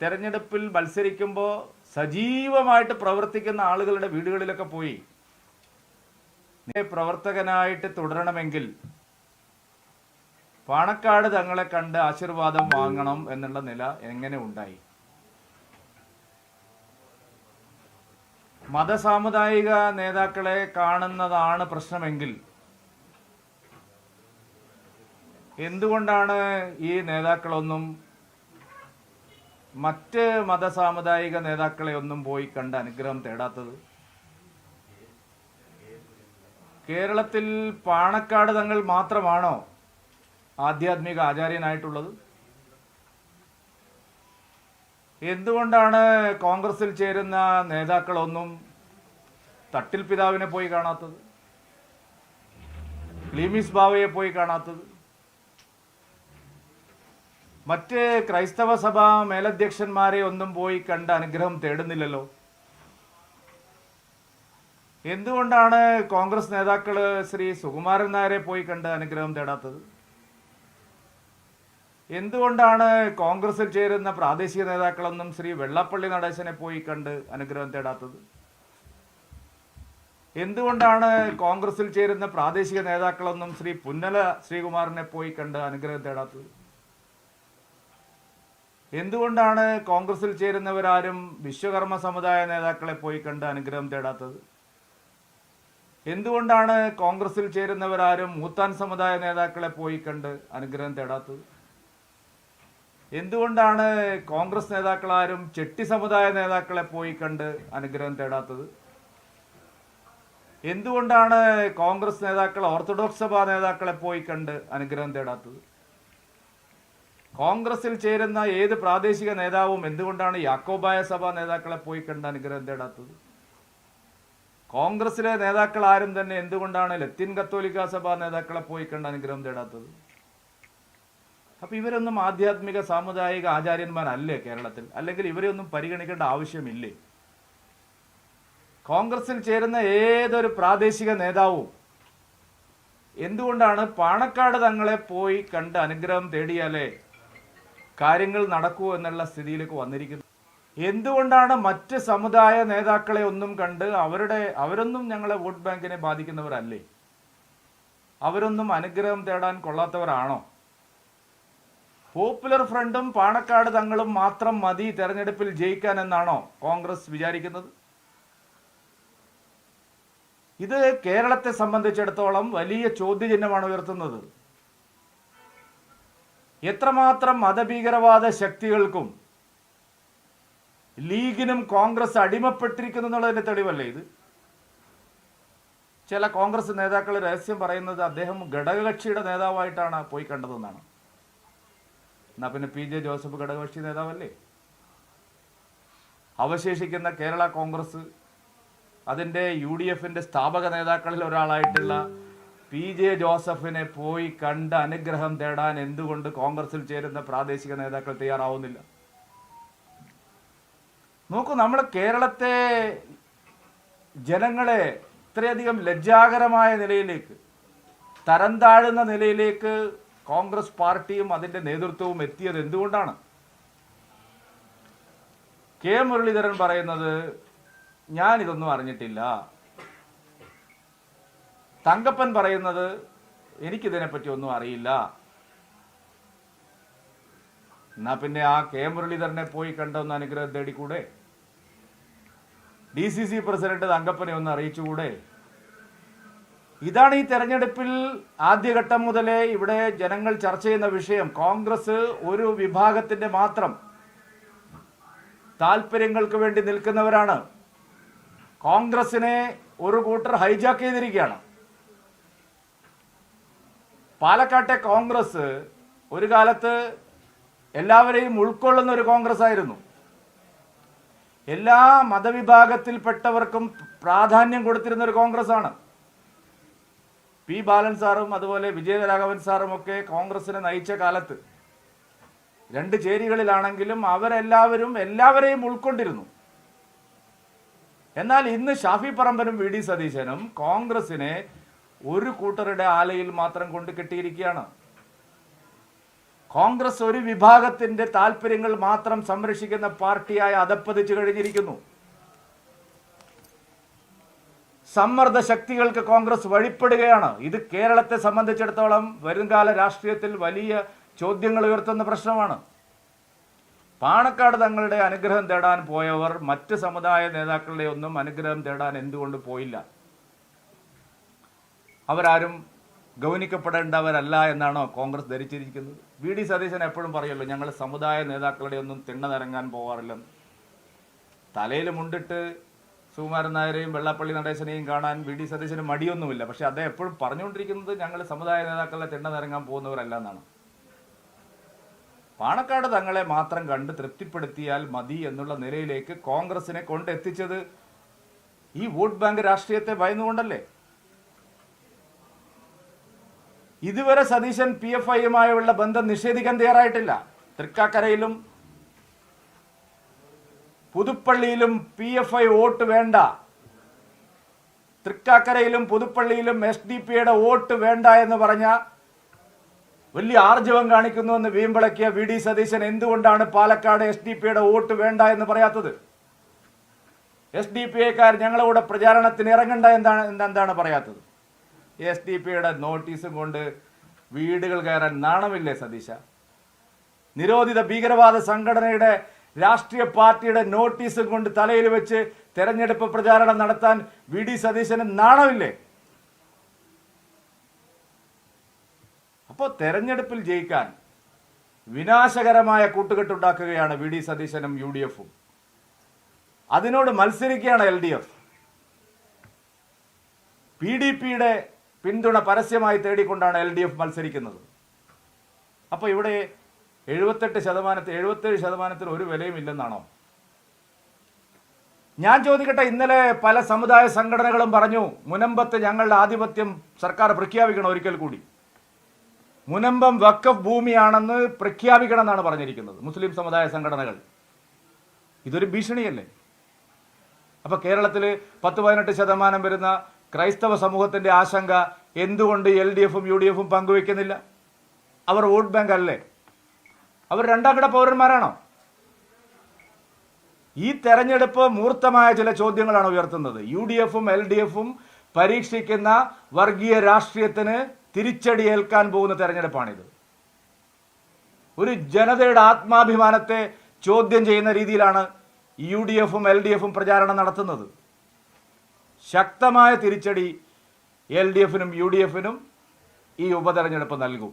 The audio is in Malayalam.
തെരഞ്ഞെടുപ്പിൽ മത്സരിക്കുമ്പോൾ സജീവമായിട്ട് പ്രവർത്തിക്കുന്ന ആളുകളുടെ വീടുകളിലൊക്കെ പോയി. പ്രവർത്തകനായിട്ട് തുടരണമെങ്കിൽ പാണക്കാട് തങ്ങളെ കണ്ട് ആശീർവാദം വാങ്ങണം എന്നുള്ള നില എങ്ങനെ ഉണ്ടായി? മതസാമുദായിക നേതാക്കളെ കാണുന്നതാണ് പ്രശ്നമെങ്കിൽ എന്തുകൊണ്ടാണ് ഈ നേതാക്കളൊന്നും മറ്റ് മതസാമുദായിക നേതാക്കളെ ഒന്നും പോയി കണ്ട് അനുഗ്രഹം തേടാത്തത്? കേരളത്തിൽ പാണക്കാട് തങ്ങൾ മാത്രമാണോ ആധ്യാത്മിക ആചാര്യനായിട്ടുള്ളത്? എന്തുകൊണ്ടാണ് കോൺഗ്രസിൽ ചേരുന്ന നേതാക്കളൊന്നും തട്ടിൽ പിതാവിനെ പോയി കാണാത്തത്? ക്ലീമിസ് ബാവയെ പോയി കാണാത്തത്? മറ്റ് ക്രൈസ്തവ സഭ മേലധ്യക്ഷന്മാരെ ഒന്നും പോയി കണ്ട് അനുഗ്രഹം തേടുന്നില്ലല്ലോ. എന്തുകൊണ്ടാണ് കോൺഗ്രസ് നേതാക്കൾ ശ്രീ സുകുമാരൻ നായരെ പോയി കണ്ട് അനുഗ്രഹം തേടാത്തത്? എന്തുകൊണ്ടാണ് കോൺഗ്രസിൽ ചേരുന്ന പ്രാദേശിക നേതാക്കളൊന്നും ശ്രീ വെള്ളപ്പള്ളി നടേശനെ പോയി കണ്ട് അനുഗ്രഹം തേടാത്തത്? എന്തുകൊണ്ടാണ് കോൺഗ്രസിൽ ചേരുന്ന പ്രാദേശിക നേതാക്കളൊന്നും ശ്രീ പുന്നല ശ്രീകുമാറിനെ പോയി കണ്ട് അനുഗ്രഹം തേടാത്തത്? എന്തുകൊണ്ടാണ് കോൺഗ്രസിൽ ചേരുന്നവരാരും വിശ്വകർമ്മ സമുദായ നേതാക്കളെ പോയി കണ്ട് അനുഗ്രഹം തേടാത്തത്? എന്തുകൊണ്ടാണ് കോൺഗ്രസിൽ ചേരുന്നവരാരും മൂത്താൻ സമുദായ നേതാക്കളെ പോയി കണ്ട് അനുഗ്രഹം തേടാത്തത്? എന്തുകൊണ്ടാണ് കോൺഗ്രസ് നേതാക്കളാരും ചെട്ടി സമുദായ നേതാക്കളെ പോയി കണ്ട് അനുഗ്രഹം തേടാത്തത്? എന്തുകൊണ്ടാണ് കോൺഗ്രസ് നേതാക്കൾ ഓർത്തഡോക്സ് സഭാ നേതാക്കളെ പോയി കണ്ട് അനുഗ്രഹം തേടാത്തത്? കോൺഗ്രസിൽ ചേരുന്ന ഏത് പ്രാദേശിക നേതാവും എന്തുകൊണ്ടാണ് യാക്കോബായ സഭാ നേതാക്കളെ പോയി കണ്ട് അനുഗ്രഹം തേടാത്തത്? കോൺഗ്രസിലെ നേതാക്കൾ ആരും തന്നെ എന്തുകൊണ്ടാണ് ലത്തീൻ കത്തോലിക്ക സഭാ നേതാക്കളെ പോയി കണ്ട് അനുഗ്രഹം തേടാത്തത്? അപ്പൊ ഇവരൊന്നും ആധ്യാത്മിക സാമുദായിക ആചാര്യന്മാരല്ലേ കേരളത്തിൽ? അല്ലെങ്കിൽ ഇവരെ ഒന്നും പരിഗണിക്കേണ്ട ആവശ്യമില്ലേ? കോൺഗ്രസിൽ ചേരുന്ന ഏതൊരു പ്രാദേശിക നേതാവും എന്തുകൊണ്ടാണ് പാണക്കാട് തങ്ങളെ പോയി കണ്ട് അനുഗ്രഹം തേടിയാലേ കാര്യങ്ങൾ നടക്കൂ എന്നുള്ള സ്ഥിതിയിലേക്ക് വന്നിരിക്കുന്നു. എന്തുകൊണ്ടാണ് മറ്റ് സമുദായ നേതാക്കളെ ഒന്നും കണ്ട് അവരുടെ അവരൊന്നും ഞങ്ങളെ വോട്ട് ബാങ്കിനെ ബാധിക്കുന്നവരല്ലേ? അവരൊന്നും അനുഗ്രഹം തേടാൻ കൊള്ളാത്തവരാണോ? പോപ്പുലർ ഫ്രണ്ടും പാണക്കാട് തങ്ങളും മാത്രം മതി തെരഞ്ഞെടുപ്പിൽ ജയിക്കാൻ എന്നാണോ കോൺഗ്രസ് വിചാരിക്കുന്നത്? ഇത് കേരളത്തെ സംബന്ധിച്ചിടത്തോളം വലിയ ചോദ്യചിഹ്നമാണ് ഉയർത്തുന്നത്. എത്രമാത്രം മതഭീകരവാദ ശക്തികൾക്കും ലീഗിനും കോൺഗ്രസ് അടിമപ്പെട്ടിരിക്കുന്നു എന്നുള്ളതിന്റെ തെളിവല്ലേ ഇത്? ചില കോൺഗ്രസ് നേതാക്കൾ രഹസ്യം പറയുന്നത് അദ്ദേഹം ഘടകകക്ഷിയുടെ നേതാവായിട്ടാണ് പോയി കണ്ടതെന്നാണ്. എന്നാ പിന്നെ പി ജെ ജോസഫ് ഘടകകക്ഷി നേതാവല്ലേ? അവശേഷിക്കുന്ന കേരള കോൺഗ്രസ് അതിന്റെ യു ഡി എഫിന്റെ സ്ഥാപക നേതാക്കളിൽ ഒരാളായിട്ടുള്ള പി ജെ ജോസഫിനെ പോയി കണ്ട് അനുഗ്രഹം തേടാൻ എന്തുകൊണ്ട് കോൺഗ്രസിൽ ചേരുന്ന പ്രാദേശിക നേതാക്കൾ തയ്യാറാവുന്നില്ല? നോക്കൂ നമ്മുടെ കേരളത്തെ ജനങ്ങളെ ഇത്രയധികം ലജ്ജാകരമായ നിലയിലേക്ക് തരം താഴുന്ന നിലയിലേക്ക് കോൺഗ്രസ് പാർട്ടിയും അതിന്റെ നേതൃത്വവും എത്തിയത് എന്തുകൊണ്ടാണ്? കെ മുരളീധരൻ പറയുന്നത് ഞാനിതൊന്നും അറിഞ്ഞിട്ടില്ല. തങ്കപ്പൻ പറയുന്നത് എനിക്കിതിനെപ്പറ്റി ഒന്നും അറിയില്ല. എന്നാ പിന്നെ ആ കെ മുരളീധരനെ പോയി കണ്ടൊന്ന് അനുഗ്രഹം തേടിക്കൂടെ? ഡി സി സി പ്രസിഡന്റ് തങ്കപ്പനെ ഒന്ന് അറിയിച്ചുകൂടെ? ഇതാണ് ഈ തെരഞ്ഞെടുപ്പിൽ ആദ്യഘട്ടം മുതലേ ഇവിടെ ജനങ്ങൾ ചർച്ച ചെയ്യുന്ന വിഷയം. കോൺഗ്രസ് ഒരു വിഭാഗത്തിന്റെ മാത്രം താല്പര്യങ്ങൾക്ക് വേണ്ടി നിൽക്കുന്നവരാണ്. കോൺഗ്രസിനെ ഒരു കൂട്ടർ ഹൈജാക്ക് ചെയ്തിരിക്കുകയാണ്. പാലക്കാട്ടെ കോൺഗ്രസ് ഒരു കാലത്ത് എല്ലാവരെയും ഉൾക്കൊള്ളുന്ന ഒരു കോൺഗ്രസ് ആയിരുന്നു. എല്ലാ മതവിഭാഗത്തിൽപ്പെട്ടവർക്കും പ്രാധാന്യം കൊടുത്തിരുന്ന ഒരു കോൺഗ്രസ് ആണ്. പി ബാലൻ സാറും അതുപോലെ വിജയരാഘവൻ സാറും ഒക്കെ കോൺഗ്രസിനെ നയിച്ച കാലത്ത് രണ്ട് ചേരികളിലാണെങ്കിലും അവരെല്ലാവരും എല്ലാവരെയും ഉൾക്കൊണ്ടിരുന്നു. എന്നാൽ ഇന്ന് ഷാഫി പറമ്പനും വി ഡി സതീശനും കോൺഗ്രസിനെ ഒരു കൂട്ടരുടെ ആലയിൽ മാത്രം കൊണ്ട് കെട്ടിയിരിക്കുകയാണ്. കോൺഗ്രസ് ഒരു വിഭാഗത്തിന്റെ താല്പര്യങ്ങൾ മാത്രം സംരക്ഷിക്കുന്ന പാർട്ടിയായി അതപ്പതിച്ചു കഴിഞ്ഞിരിക്കുന്നു. സമ്മർദ്ദ ശക്തികൾക്ക് കോൺഗ്രസ് വഴിപ്പെടുകയാണ്. ഇത് കേരളത്തെ സംബന്ധിച്ചിടത്തോളം വരുംകാല രാഷ്ട്രീയത്തിൽ വലിയ ചോദ്യങ്ങൾ ഉയർത്തുന്ന പ്രശ്നമാണ്. പാണക്കാട് തങ്ങളുടെ അനുഗ്രഹം തേടാൻ പോയവർ മറ്റ് സമുദായ നേതാക്കളുടെ ഒന്നും അനുഗ്രഹം തേടാൻ എന്തുകൊണ്ട് പോയില്ല? അവരാരും ഗൗനിക്കപ്പെടേണ്ടവരല്ല എന്നാണോ കോൺഗ്രസ് ധരിച്ചിരിക്കുന്നത്? വി ഡി സതീശൻ എപ്പോഴും പറയുമല്ലോ ഞങ്ങൾ സമുദായ നേതാക്കളുടെ ഒന്നും തിണ്ണ പോകാറില്ലെന്ന് തലയിൽ മുണ്ടിട്ട് സുകുമാരൻ നായരെയും വെള്ളാപ്പള്ളി നടേശനെയും കാണാൻ വി ഡി സതീശന് മടിയൊന്നുമില്ല. പക്ഷെ അദ്ദേഹം എപ്പോഴും പറഞ്ഞുകൊണ്ടിരിക്കുന്നത് ഞങ്ങൾ സമുദായ നേതാക്കളുടെ തിണ്ണ നിറങ്ങാൻ പോകുന്നവരല്ല എന്നാണ്. പാണക്കാട് തങ്ങളെ മാത്രം കണ്ട് തൃപ്തിപ്പെടുത്തിയാൽ മതി എന്നുള്ള നിലയിലേക്ക് കോൺഗ്രസിനെ കൊണ്ടെത്തിച്ചത് ഈ വോട്ട് ബാങ്ക് രാഷ്ട്രീയത്തെ ഭയന്നുകൊണ്ടല്ലേ? ഇതുവരെ സതീശൻ പി എഫ് ഐയുമായുള്ള ബന്ധം നിഷേധിക്കാൻ തയ്യാറായിട്ടില്ല. തൃക്കാക്കരയിലും പുതുപ്പള്ളിയിലും പി എഫ് ഐ വോട്ട് വേണ്ട. തൃക്കാക്കരയിലും പുതുപ്പള്ളിയിലും എസ് ഡി പിയുടെ വോട്ട് വേണ്ട എന്ന് പറഞ്ഞ വലിയ ആർജവം കാണിക്കുന്നുവെന്ന് വീമ്പിളക്കിയ വി ഡി സതീശൻ എന്തുകൊണ്ടാണ് പാലക്കാട് എസ് ഡി പിയുടെ വോട്ട് വേണ്ട എന്ന് പറയാത്തത്? എസ് ഡി പി ഐക്കാർ ഞങ്ങളുടെ പ്രചാരണത്തിന് ഇറങ്ങണ്ട എന്താണ് എന്താണ് പറയാത്തത്? എസ് ഡി പിയുടെ നോട്ടീസും കൊണ്ട് വീടുകൾ കയറാൻ നാണമില്ലേ സതീശ? നിരോധിത ഭീകരവാദ സംഘടനയുടെ രാഷ്ട്രീയ പാർട്ടിയുടെ നോട്ടീസും കൊണ്ട് തലയിൽ വെച്ച് തെരഞ്ഞെടുപ്പ് പ്രചാരണം നടത്താൻ വി ഡി സതീശന് നാണമില്ലേ? അപ്പോൾ തെരഞ്ഞെടുപ്പിൽ ജയിക്കാൻ വിനാശകരമായ കൂട്ടുകെട്ടുണ്ടാക്കുകയാണ് വി ഡി സതീശനും യു ഡി എഫും. അതിനോട് മത്സരിക്കുകയാണ് L D F. P D പിയുടെ പിന്തുണ പരസ്യമായി തേടിക്കൊണ്ടാണ് എൽ ഡി എഫ് മത്സരിക്കുന്നത്. അപ്പോൾ ഇവിടെ എഴുപത്തെട്ട് ശതമാനത്തിൽ എഴുപത്തേഴ് ശതമാനത്തിൽ ഒരു വിലയും ഇല്ലെന്നാണോ? ഞാൻ ചോദിക്കട്ടെ ഇന്നലെ പല സമുദായ സംഘടനകളും പറഞ്ഞു മുനമ്പത്ത് ഞങ്ങളുടെ ആധിപത്യം സർക്കാർ പ്രഖ്യാപിക്കണം ഒരിക്കൽ കൂടി. മുനമ്പം വക്കഫ് ഭൂമിയാണെന്ന് പ്രഖ്യാപിക്കണം എന്നാണ് പറഞ്ഞിരിക്കുന്നത് മുസ്ലിം സമുദായ സംഘടനകൾ. ഇതൊരു ഭീഷണിയല്ലേ? അപ്പൊ കേരളത്തിൽ പത്ത് പതിനെട്ട് ശതമാനം വരുന്ന ക്രൈസ്തവ സമൂഹത്തിന്റെ ആശങ്ക എന്തുകൊണ്ട് എൽ ഡി എഫും യു ഡി എഫും പങ്കുവെക്കുന്നില്ല അവർ വോട്ട് ബാങ്ക് അല്ലേ? അവർ രണ്ടാം കിട പൗരന്മാരാണോ? ഈ തെരഞ്ഞെടുപ്പ് മൂർത്തമായ ചില ചോദ്യങ്ങളാണ് ഉയർത്തുന്നത്. യു ഡി എഫും എൽ ഡി എഫും പരീക്ഷിക്കുന്ന വർഗീയ രാഷ്ട്രീയത്തിന് തിരിച്ചടി ഏൽക്കാൻ പോകുന്ന തെരഞ്ഞെടുപ്പാണിത്. ഒരു ജനതയുടെ ആത്മാഭിമാനത്തെ ചോദ്യം ചെയ്യുന്ന രീതിയിലാണ് യു ഡി എഫും എൽ ഡി എഫും പ്രചാരണം നടത്തുന്നത്. ശക്തമായ തിരിച്ചടി എൽ ഡി എഫിനും യു ഡി എഫിനും ഈ ഉപതെരഞ്ഞെടുപ്പ് നൽകും.